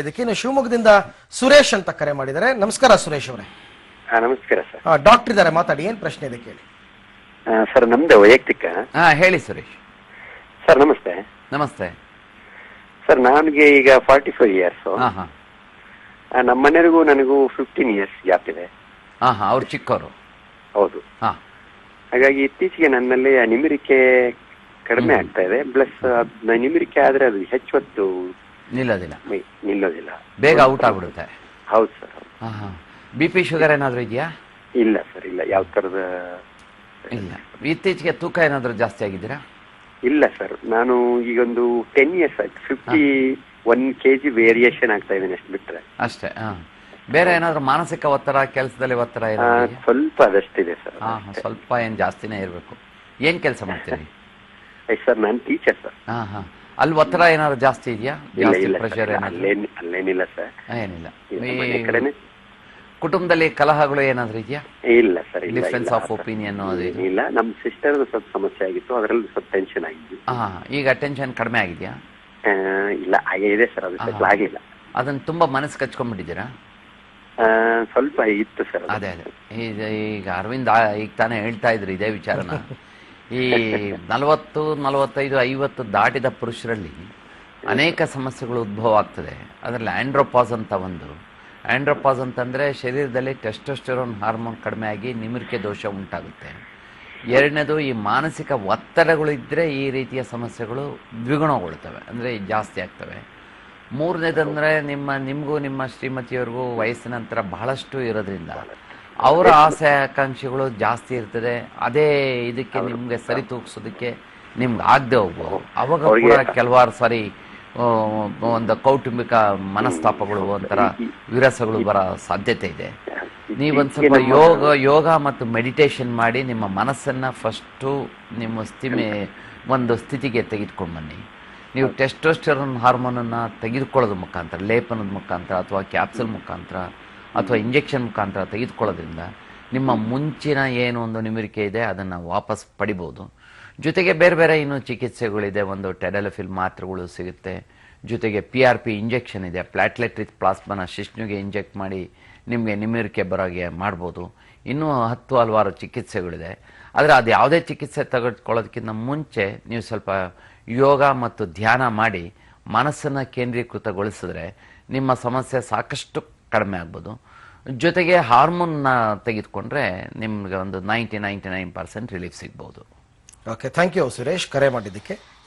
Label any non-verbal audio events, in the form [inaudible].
ಇನ್ನು ಶಿವಮೊಗ್ಗದಿಂದ ಸುರೇಶ್ ಅಂತ ಕರೆ ಮಾಡಿದ್ದಾರೆ. ನಮಸ್ಕಾರ ಸುರೇಶ್ ಅವರೇ. ಹಾ ನಮಸ್ಕಾರ ಸರ್. ಡಾಕ್ಟರ್ ಇದ್ದಾರೆ ಮಾತಾಡಿ. ಏನ್ ಪ್ರಶ್ನೆ ಇದೆ ಕೇಳಿ. ಆ, ಸರ್ ನಮ್ದು ವೈಯಕ್ತಿಕ. ಹಾ ಹೇಳಿ ಸುರೇಶ್. ಸರ್ ನಮಸ್ತೆ. ನಮಸ್ತೆ. ಸರ್ ನನಗೆ ಈಗ ಫಾರ್ಟಿ ಫೈವ್ ಇಯರ್ಸ್ ಹಾ. ಹಾ ನಮ್ಮ ಮನೆಯವರಿಗೂ ನನಗೂ ಫಿಫ್ಟೀನ್ ಇಯರ್ಸ್ ಗ್ಯಾಪ್ ಇದೆ. ಹಾ ಹಾ ಅವ್ರು ಚಿಕ್ಕವರು. ಹೌದು. ಹಾ. ಹಾಗಾಗಿ ಇತ್ತೀಚೆಗೆ ನನ್ನಲ್ಲಿ ಆ ನಿಮಿರಿಕೆ ಕಡಿಮೆ ಆಗ್ತಾ ಇದೆ. ಪ್ಲಸ್ ನಿಮಿರಿಕೆ ಆದ್ರೆ ಅದು ಹೆಚ್ಚೊತ್ತು ನಿಲ್ಲೋದಿಲ್ಲ. ನಿಲ್ಲೋದಿಲ್ಲ. ಬೇಗ ಔಟ್ ಆಗ್ಬಿಡುತ್ತೆ. ಹೌದು ಸರ್. ಬಿ ಪಿ ಶುಗರ್ ಏನಾದರೂ ಇದೆಯಾ? ಇಲ್ಲ ಸರ್ ಇಲ್ಲ. ಯಾವ ತರದ ಇಲ್ಲ. ಇತ್ತೀಚೆಗೆ ತೂಕ ಏನಾದ್ರೂ ಜಾಸ್ತಿ ಆಗಿದ್ದೀರಾ? ಇಲ್ಲ ಸರ್. ನಾನು ಈಗೊಂದು ಟೆನ್ ಇಯರ್ಸ್ ಆಯ್ತು. Fifty one K G variation ಆಗ್ತಾ ಇದ್ದೀನಿ ಅಷ್ಟು ಬಿಟ್ರೆ. ಅಷ್ಟೇ ಬೇರೆ ಏನಾದರೂ ಮಾನಸಿಕ ಒತ್ತಡ ಕೆಲಸದಲ್ಲಿ ಒತ್ತಡ? ಸ್ವಲ್ಪ ಅದಷ್ಟಿದೆ ಸರ್. ಸ್ವಲ್ಪ ಏನ್ ಜಾಸ್ತಿನೇ ಇರಬೇಕು. ಏನ್ ಕೆಲಸ ಮಾಡ್ತೀರಿ? [laughs] ಸರ್ ನಾನು ಟೀಚರ್ ಸರ್. ಹಾಂ ಹಾ. ಅಲ್ಲಿ ಒತ್ತಡ ಏನಾದ್ರು ಜಾಸ್ತಿ ಇದೆಯಾ? ಜಾಸ್ತಿ ಪ್ರೆಷರ್ ಏನಾದ್ರು? ಅಲ್ಲೇನ್ ಅಲ್ಲೇನಿಲ್ಲ ಸರ್. ಏನಿಲ್ಲ. ಈ ಮನೆ ಕಡೆನೆ. ಕುಟುಂಬದಲ್ಲಿ ಕಲಹಗಳು ಏನಾದ್ರು ಇದೆಯಾ? ಇಲ್ಲ ಸರ್ ಇಲ್ಲ ಡಿಫ್ರೆನ್ಸ್ ಆಫ್ ಒಪಿನಿಯನ್ ಅದು ಇದು. ಇಲ್ಲ ನಮ್ಮ ಸಿಸ್ಟರ್ ಸ್ವಲ್ಪ ಸಮಸ್ಯೆ ಆಗಿತ್ತು ಅದರಲ್ಲಿ ಸ್ವಲ್ಪ ಟೆನ್ಷನ್ ಆಗಿದ್ವಿ ಹಾ ಈಗ ಟೆನ್ಷನ್ ಕಡಿಮೆ ಆಗಿದೆಯಾ? ಆ, ಇಲ್ಲ ಹಾಗೆ ಇದೆ ಸರ್ ಅದು ಸೆಟ್ಲ್ ಆಗಿಲ್ಲ ಅದನ್ನ ತುಂಬಾ ಮನಸ್ಸು ಕಚ್ಕೊಂಡ್ಬಿಟ್ಟಿದ್ದೀರಾ? ಆ, ಸ್ವಲ್ಪ ಇತ್ತು ಸರ್ ಅದು. ಅದೇ ಅದೇ. ಈಗ ಈಗ ಅರವಿಂದ್ ಆ- ಈಗ ತಾನೇ ಹೇಳ್ತಾ ಇದ್ರು ಇದೇ ವಿಚಾರನ. [laughs] ಈ ನಲವತ್ತು, ನಲವತ್ತೈದು, ಐವತ್ತು ದಾಟಿದ ಪುರುಷರಲ್ಲಿ ಅನೇಕ ಸಮಸ್ಯೆಗಳು ಉದ್ಭವ ಆಗ್ತದೆ. ಅದರಲ್ಲಿ ಆಂಡ್ರೋಪಾಸ್ ಅಂತ ಒಂದು. ಆಂಡ್ರೋಪಾಸ್ ಅಂತಂದರೆ ಶರೀರದಲ್ಲಿ ಟೆಸ್ಟೋಸ್ಟೆರೋನ್ ಹಾರ್ಮೋನ್ ಕಡಿಮೆ ಆಗಿ ನಿಮಿರಿಕೆ ದೋಷ ಉಂಟಾಗುತ್ತೆ. ಎರಡನೇದು ಈ ಮಾನಸಿಕ ಒತ್ತಡಗಳು ಇದ್ದರೆ ಈ ರೀತಿಯ ಸಮಸ್ಯೆಗಳು ದ್ವಿಗುಣಗೊಳ್ತವೆ ಅಂದರೆ ಜಾಸ್ತಿ ಆಗ್ತವೆ. ಮೂರನೇದಂದರೆ ನಿಮ್ಮ, ನಿಮಗೂ ನಿಮ್ಮ ಶ್ರೀಮತಿಯವ್ರಿಗೂ ವಯಸ್ಸಿನ ನಂತರ ಬಹಳಷ್ಟು ಇರೋದ್ರಿಂದ ಅವರ ಆಸೆ ಆಕಾಂಕ್ಷೆಗಳು ಜಾಸ್ತಿ ಇರ್ತದೆ. ಅದೇ ಇದಕ್ಕೆ ನಿಮ್ಗೆ ಸರಿ ತೂಗಿಸೋದಕ್ಕೆ ನಿಮ್ಗೆ ಆಗದೆ ಹೋಗ್ಬೋದು. ಅವಾಗ ಕೂಡ ಕೆಲವಾರು ಸಾರಿ ಒಂದು ಕೌಟುಂಬಿಕ ಮನಸ್ತಾಪಗಳು ಒಂಥರ ವಿರಸಗಳು ಬರೋ ಸಾಧ್ಯತೆ ಇದೆ. ನೀವೊಂದು ಸ್ವಲ್ಪ ಯೋಗ ಯೋಗ ಮತ್ತು ಮೆಡಿಟೇಷನ್ ಮಾಡಿ ನಿಮ್ಮ ಮನಸ್ಸನ್ನು ಫಸ್ಟು ನಿಮ್ಮ ಸ್ಥಿಮೆ ಒಂದು ಸ್ಥಿತಿಗೆ ತೆಗೆದುಕೊಂಡು ಬನ್ನಿ. ನೀವು ಟೆಸ್ಟೋಸ್ಟೆರೋನ್ ಹಾರ್ಮೋನನ್ನು ತೆಗೆದುಕೊಳ್ಳೋದ್ರ ಮುಖಾಂತರ ಲೇಪನದ ಮುಖಾಂತರ ಅಥವಾ ಕ್ಯಾಪ್ಸಲ್ ಮುಖಾಂತರ ಅಥವಾ ಇಂಜೆಕ್ಷನ್ ಮುಖಾಂತರ ತೆಗೆದುಕೊಳ್ಳೋದ್ರಿಂದ ನಿಮ್ಮ ಮುಂಚಿನ ಏನು ಒಂದು ನಿಮಿರಿಕೆ ಇದೆ, ಅದನ್ನು ವಾಪಸ್ ಪಡಿಬೋದು. ಜೊತೆಗೆ ಬೇರೆ ಬೇರೆ ಇನ್ನೂ ಚಿಕಿತ್ಸೆಗಳಿದೆ. ಒಂದು ಟೆಡಲಫಿಲ್ ಮಾತ್ರೆಗಳು ಸಿಗುತ್ತೆ. ಜೊತೆಗೆ ಪಿ ಆರ್ ಪಿ ಇಂಜೆಕ್ಷನ್ ಇದೆ. ಪ್ಲಾಟ್ಲೆಟ್ ರಿಚ್ ಪ್ಲಾಸ್ಮನ ಶಿಶ್ನುಗೆ ಇಂಜೆಕ್ಟ್ ಮಾಡಿ ನಿಮಗೆ ನಿಮಿರಿಕೆ ಬರೋಗೆ ಮಾಡ್ಬೋದು. ಇನ್ನೂ ಹತ್ತು ಹಲವಾರು ಚಿಕಿತ್ಸೆಗಳಿದೆ. ಆದರೆ ಅದು ಯಾವುದೇ ಚಿಕಿತ್ಸೆ ತೆಗೆದುಕೊಳ್ಳೋದಕ್ಕಿಂತ ಮುಂಚೆ ನೀವು ಸ್ವಲ್ಪ ಯೋಗ ಮತ್ತು ಧ್ಯಾನ ಮಾಡಿ ಮನಸ್ಸನ್ನು ಕೇಂದ್ರೀಕೃತಗೊಳಿಸಿದ್ರೆ ನಿಮ್ಮ ಸಮಸ್ಯೆ ಸಾಕಷ್ಟು ಕಡಿಮೆ ಆಗ್ಬೋದು. ಜೊತೆಗೆ ಹಾರ್ಮೋನ್ನ ತೆಗೆದುಕೊಂಡ್ರೆ ನಿಮ್ಗೆ ಒಂದು ninety ninety nine percent relief ಸಿಗ್ಬೋದು. ಓಕೆ ಥ್ಯಾಂಕ್ ಯು ಸುರೇಶ್ ಕರೆ ಮಾಡಿದ್ದಕ್ಕೆ.